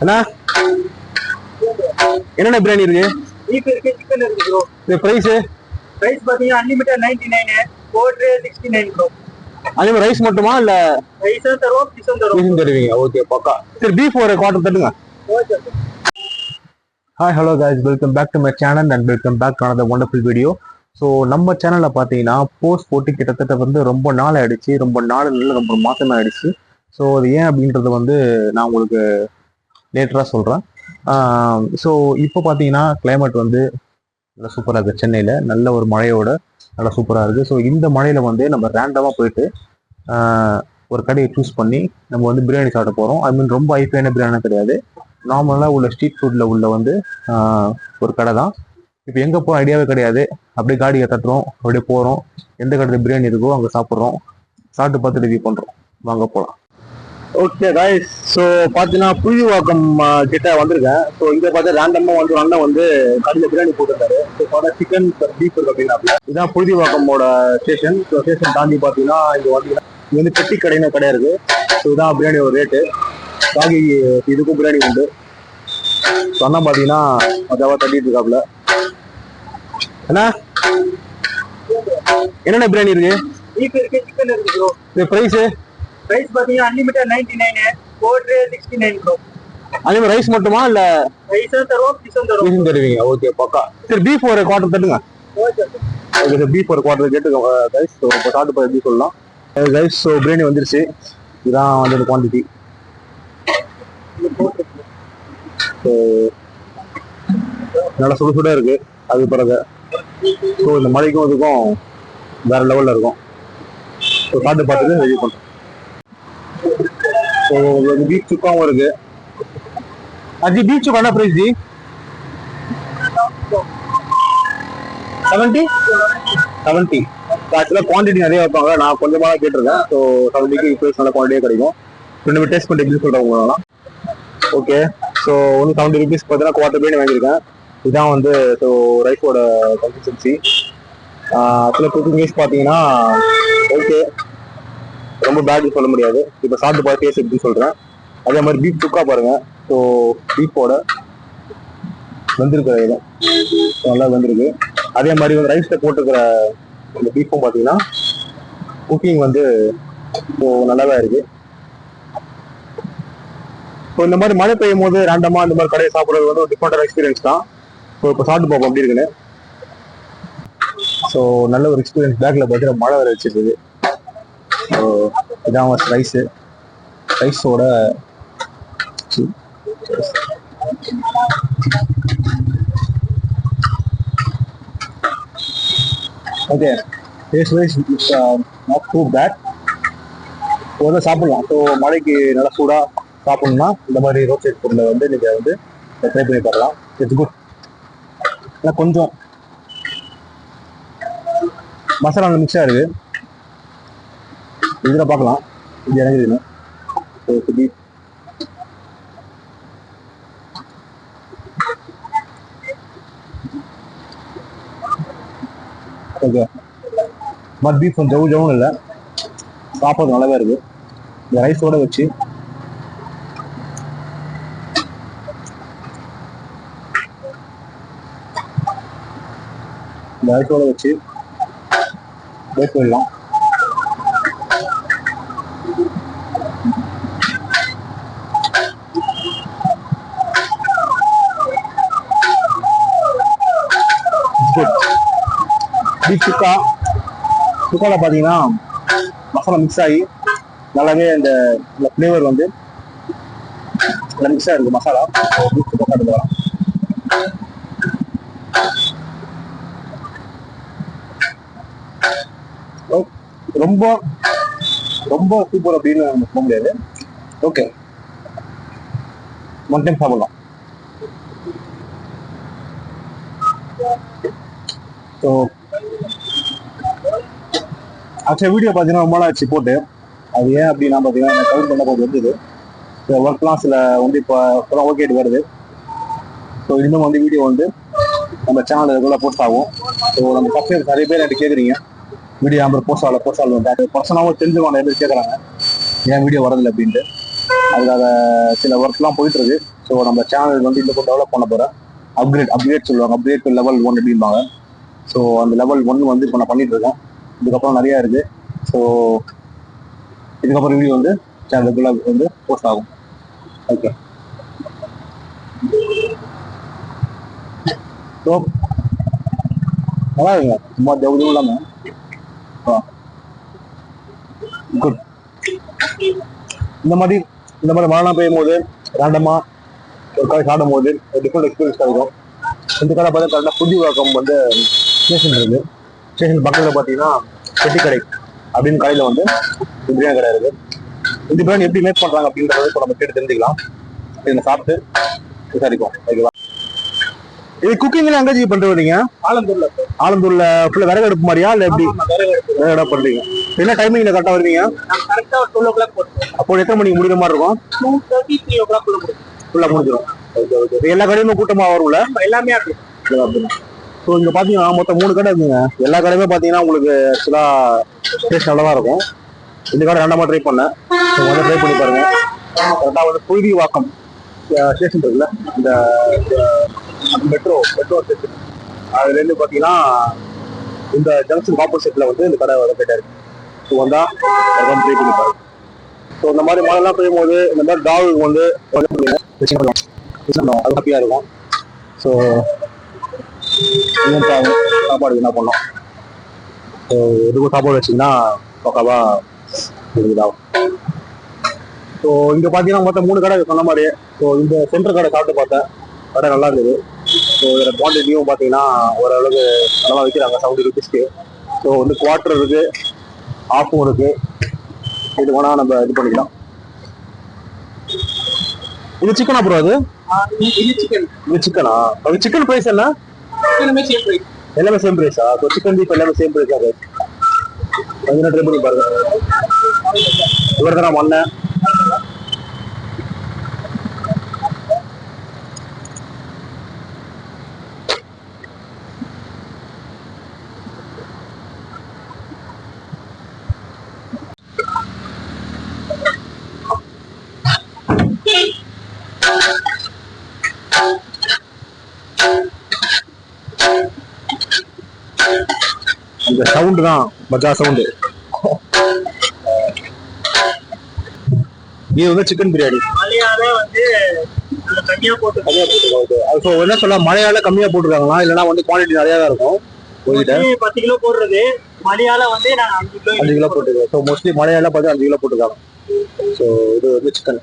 அண்ணா? என்னென்ன பிரியாணி இருக்கு? பீஃப் இருக்கு சிக்கன் இருக்கு ப்ரோ இந்த பிரைஸ் ரைஸ் பாத்தீங்கன்னா அன்லிமிட்டட் நைன்டி நைனு கோட்ரு சிக்ஸ்டி நைன் ப்ரோ அதே மாதிரி ரைஸ் மட்டுமா இல்ல ரைஸும் தருவோம் பீஸும் தருவோம். பீஸும் தருவீங்க. ஓகே பக்கா. சரி பீஃப் ஒரு குவார்டர் தட்டுங்க. Okay hi hello guys. Welcome back to my channel and welcome back to another wonderful video so நம்ம சேனலில் பார்த்தீங்கன்னா போஸ்ட் போட்டு கிட்டத்தட்ட வந்து ரொம்ப நாள் ஆயிடுச்சு. ரொம்ப நாள் இல்லை ரொம்ப மாதமே ஆயிடுச்சு. ஸோ அது ஏன் அப்படின்றது வந்து நான் உங்களுக்கு லேட்டராக சொல்கிறேன் ஸோ இப்போ பார்த்தீங்கன்னா கிளைமேட் வந்து நல்லா சூப்பராக இருக்குது சென்னையில் நல்ல ஒரு மழையோட நல்லா சூப்பராக இருக்குது ஸோ இந்த மழையில் வந்து நம்ம ரேண்டமாக போயிட்டு ஒரு கடையை சூஸ் பண்ணி நம்ம வந்து பிரியாணி சாப்பிட போகிறோம் ஐ மீன் ரொம்ப ஐஃபையான பிரியாணி கிடையாது. நார்மலாக உள்ள ஸ்ட்ரீட் ஃபுட்டில் உள்ள வந்து ஒரு கடை தான். இப்போ எங்கே போகிறோம் ஐடியாவே கிடையாது. அப்படியே காடியை தட்டுறோம் அப்படியே போகிறோம் எந்த கடையில் பிரியாணி இருக்கோ அங்கே சாப்பிட்றோம். சாப்பிட்டு பார்த்து ரிவ்யூ பண்ணுறோம் வாங்க போகலாம் ஓகே காய்ஸ் ஸோ பார்த்தீங்கன்னா புழுவாக்கம் கிட்ட வந்திருக்கேன். ஸோ இங்கே பார்த்தா ரேண்டமாக வந்து அண்ணன் வந்து கடையில் பிரியாணி போட்டிருக்காரு ஸோ பார்த்தா சிக்கன் பீஃப் இருக்கு அப்படின்னாப்ல இதான் புழுதிவாக்கமோட ஸ்டேஷன் ஸோ ஸ்டேஷன் தாண்டி பார்த்தீங்கன்னா இங்கே வந்தீங்கன்னா இங்கே வந்து பெட்டி கடைன்னு கடை இருக்கு. ஸோ இதான் பிரியாணி ஒரு ரேட்டு பாகி இதுக்கும் பிரியாணி உண்டு. சொன்னா பாத்தீங்கன்னா மஜாவா தட்டிட்டு இருக்காப்ல என்ன என்னென்ன பிரியாணி இருக்கு? பீஃப் இருக்கு சிக்கன் இருக்கு பிரைஸ் ரைஸ் பாத்தீங்கன்னா அன்லிமிட்டட் நைன்டி நைனு கோட்ரு சிக்ஸ்டி நைன் ப்ரோ அதே மாதிரி ரைஸ் மட்டுமா இல்ல ரைஸும் தருவோம் பீஸும் தருவோம். பீஸும் தருவீங்க. ஓகே பக்கா. சரி பீஃப் ஒரு குவார்டர் தட்டுங்க. ஓகே ஓகே பீஃப் ஒரு குவார்டர் கேட்டுக்கோங்க கைஸ் ஸோ இப்போ சாப்பிட்டு போய் எப்படி சொல்லலாம்? கைஸ் ஸோ பிரியாணி வந்துருச்சு. இதுதான் வந்து குவான்டிட்டி ஸோ நல்லா சுட சுட இருக்கு. அது பிறகு ஸோ இந்த மழைக்கும் இதுக்கும் வேற லெவல்ல இருக்கும். ஸோ சாப்பிட்டு பார்த்துட்டு ரெடி பண்ணுறோம் ஸோ பீச் சுக்காவும் இருக்கு அஜி பீச் சுக்கா என்ன ப்ரைஸ் ஜி செவன்ட்டி செவன்ட்டி ஆக்சுவலாக குவான்டிட்டி நிறைய வைப்பாங்க. நான் கொஞ்சமாக தான் கேட்டிருக்கேன் ஸோ செவன்ட்டிக்கு இப்போ நல்ல குவான்டிட்டியாக கிடைக்கும். ரெண்டு டேஸ்ட் பண்ணி எப்படி சொல்கிறேன் உங்களெல்லாம் ஓகே ஸோ ஒன்று செவன்ட்டி ருபீஸ் பார்த்தீங்கன்னா குவார்டர் பிரியாணி வாங்கியிருக்கேன். இதுதான் வந்து ஸோ ரைஸோட கன்சிஸ்டன்சி ஆக்சுவலாக குக்கிங் வைஸ் பார்த்தீங்கன்னா ஓகே ரொம்ப பேட்னு சொல்ல முடியாது. இப்போ சாப்பிட்டு பார்த்து டேஸ்ட் எப்படி சொல்கிறேன் அதே மாதிரி பீஃப் சுக்கா பாருங்க. ஸோ பீஃபோட வெந்திருக்கிற இடம். நல்லா வெந்திருக்கு. அதே மாதிரி வந்து ரைஸ்ல போட்டுக்கிற இந்த பீஃபும் பார்த்தீங்கன்னா குக்கிங் வந்து ஸோ நல்லாவே இருக்கு. ஸோ இந்த மாதிரி மழை பெய்யும் போது ரேண்டமாக இந்த மாதிரி கடையை சாப்பிட்றது வந்து ஒரு டிஃப்ரெண்டான எக்ஸ்பீரியன்ஸ் தான். ஸோ இப்போ சாப்பிட்டு பார்ப்போம். அப்படி இருக்குன்னு. ஸோ நல்ல ஒரு எக்ஸ்பீரியன்ஸ் பேக்கில் பார்த்தீங்கன்னா மழை வர வச்சிருக்குது ஸோ இதான் rice ரைஸோட okay taste wise it's not too bad வந்து சாப்பிடலாம். ஸோ மழைக்கு நல்லா சூடாக சாப்பிடணும்னா இந்த மாதிரி ரோட் சைட் பொருளை வந்து நீங்கள் வந்து ட்ரை பண்ணி பார்க்கலாம். இட்ஸ் குட் ஆனால் கொஞ்சம் மசாலா மிக்ஸாக இருக்குது இதில் பார்க்கலாம் இது இறங்கிடுங்க ஸோ ஓகே. பட் பீஃப் கொஞ்சம் ஜவு ஜவுன்னு இல்லை. சாப்பிட்றது நல்லாவே இருக்கு. இந்த ரைஸோட வச்சு. இந்த ரைஸோட வச்சு. போயிடலாம் பண்ணிடலாம் சுக்கா சுக்காவில் பார்த்தீங்கன்னா மசாலா மிக்ஸ் ஆகி நல்லாவே அந்த ஃப்ளேவர் வந்து நல்லா மிக்ஸ் ஆகிருக்கு மசாலா. பீஃப் சுக்கா சாப்பிட்டு ரொம்ப ரொம்ப சூப்பர் அப்படின்னு நம்ம சொல்ல முடியாது. ஓகே ஒன் டைம் சாப்பிடலாம். ஸோ ஆக்சுவலாக வீடியோ பார்த்தீங்கன்னா ரொம்ப நாள் ஆச்சு போட்டு. அது ஏன் அப்படின்னா பார்த்தீங்கன்னா எனக்கு கவுண்ட் பண்ண வந்தது. இருந்தது ஒர்க்லாம் சில வந்து இப்போ இப்போதான் ஓகே வருது. ஸோ இன்னும் வந்து வீடியோ வந்து நம்ம சேனல் ரெகுலராக போஸ்ட் ஆகும். ஸோ நம்ம சப்ஸ்கிரைபர் நிறைய பேர் என்கிட்ட கேட்குறீங்க வீடியோ நம்பர் போஸ்ட் ஆகல போஸ்ட் ஆகல அது பர்சனாகவும் தெரிஞ்சுக்கணும் நிறைய பேர் கேட்குறாங்க ஏன் வீடியோ வரதில்லை அப்படின்ட்டு. அதுக்காக சில ஒர்க்லாம் போயிட்டுருக்கு ஸோ நம்ம சேனல் வந்து இன்னும் டெவலப் பண்ண போகிறேன் அப்கிரேட் அப்கிரேட் சொல்லுவாங்க. அப்கிரேட் லெவல் ஒன் அப்படிம்பாங்க. ஸோ அந்த லெவல் ஒன் வந்து இப்போ நான் பண்ணிட்டு இருக்கேன். இதுக்கப்புறம் நிறையா இருக்கு. ஸோ இதுக்கப்புறம் வீடியோ வந்து சேனலுக்குள்ள ரெகுலர் வந்து போஸ்ட் ஆகும். ஓகே ஸோ நல்லா இருக்குங்க சும்மா ஜவுதும் இல்லாமல் குட் இந்த மாதிரி இந்த மாதிரி மழைலாம் பெய்யும் போது ரேண்டமாக ஒரு கடை சாடும் போது டிஃப்ரெண்ட் எக்ஸ்பீரியன்ஸ் கிடைக்கும் இந்த கடை பார்த்தா கரெக்டாக புதிய வாக்கம் வந்து ஸ்டேஷன் ஸ்டேஷன் பக்கத்தில் பார்த்தீங்கன்னா பெட்டி கடை அப்படின்னு கடையில் வந்து பிரியாணி கடை இருக்கு. இந்த பிரியாணி எப்படி மேக் பண்ணுறாங்க அப்படின்றத இப்போ நம்ம கேட்டு தெரிஞ்சுக்கலாம். இதை சாப்பிட்டு விசாரிப்போம். ஓகேவா? இது குக்கிங்ல எங்க ஜி பண்ணிட்டு வரீங்க ஆலந்தூர்ல. ஆலந்தூர்ல ஃபுல்லா விறகு அடுப்பு மாதிரியா இல்ல எப்படி? விறகு அடுப்பு பண்றீங்க. என்ன டைமிங்ல கரெக்டா வருவீங்க? கரெக்டா ஒரு டுவெல் ஓ கிளாக் அப்போ எத்தனை மணிக்கு முடிக்கிற மாதிரி இருக்கும்? Two thirty three o'clock முடியும் ஃபுல்லா முடிஞ்சிடும் எல்லா கடையுமே கூட்டமா வரும்ல? எல்லாமே அப்படி ஸோ இங்கே பார்த்தீங்கன்னா மொத்தம் மூணு கடை இருக்குங்க எல்லா கடையுமே பார்த்தீங்கன்னா உங்களுக்கு ஆக்சுவலாக டேஸ்ட் நல்லா தான் இருக்கும் இந்த கடை ரெண்டாமா ட்ரை பண்ணேன் ஸோ வந்து ட்ரை பண்ணி பாருங்க கரெக்டாக வந்து புழுதி வாக்கம் ஸ்டேஷன் இருக்குல்ல இந்த மெட்ரோ மெட்ரோ ஸ்டேஷன் அதுலேருந்து பார்த்தீங்கன்னா இந்த ஜங்ஷன் ஆப்போசிட்டில் வந்து இந்த கடை லொக்கேட்டாக இருக்குது ஸோ வந்தா ட்ரை பண்ணி பாருங்க ஸோ இந்த மாதிரி மழைலாம் பெய்யும் போது இந்த மாதிரி டாக் வந்து அது ஹாப்பியாக இருக்கும் ஸோ சாப்பாடு என்ன பண்ணோம் எதுக்கும் சாப்பாடு வச்சிங்கன்னா பக்காவா இதாகும் ஸோ இங்கே பார்த்தீங்கன்னா மொத்தம் மூணு கடை சொன்ன மாதிரி ஸோ இந்த சென்டர் கடை சாப்பிட்டு பார்த்தேன் கடை நல்லா இருந்தது ஸோ இதில் குவான்டிட்டியும் பார்த்தீங்கன்னா ஓரளவுக்கு நல்லா வைக்கிறாங்க செவன்டி ருபீஸ்க்கு ஸோ வந்து குவார்டர் இருக்கு ஆஃபும் இருக்கு இது வேணா நம்ம இது பண்ணிக்கலாம் இது சிக்கனா ப்ரோ அது? இது சிக்கன். இது சிக்கனா? அது சிக்கன் ப்ரைஸ் என்ன? சேம் எல்லாமே சேம் பிரைஸா ஸோ சிக்கன் பீஃப் எல்லாமே சேம் பிரைஸா அது கொஞ்சம் ட்ரை பண்ணி பாருங்க. இவர் தான் வந்தேன். சவுண்டு தான் மஜா சவுண்டு. இது வந்து சிக்கன் பிரியாணி. ஸோ என்ன சொல்ல மழையால கம்மியா போட்டுருக்காங்களா? இல்லைன்னா வந்து குவாலிட்டி நிறையா தான் இருக்கும் பத்து கிலோ போடுறது. மலையாள வந்து நான் அஞ்சு கிலோ போட்டுருக்கோம் ஸோ மோஸ்ட்லி மழையால பார்த்து அஞ்சு கிலோ போட்டுருக்காங்க. ஸோ இது வந்து சிக்கன்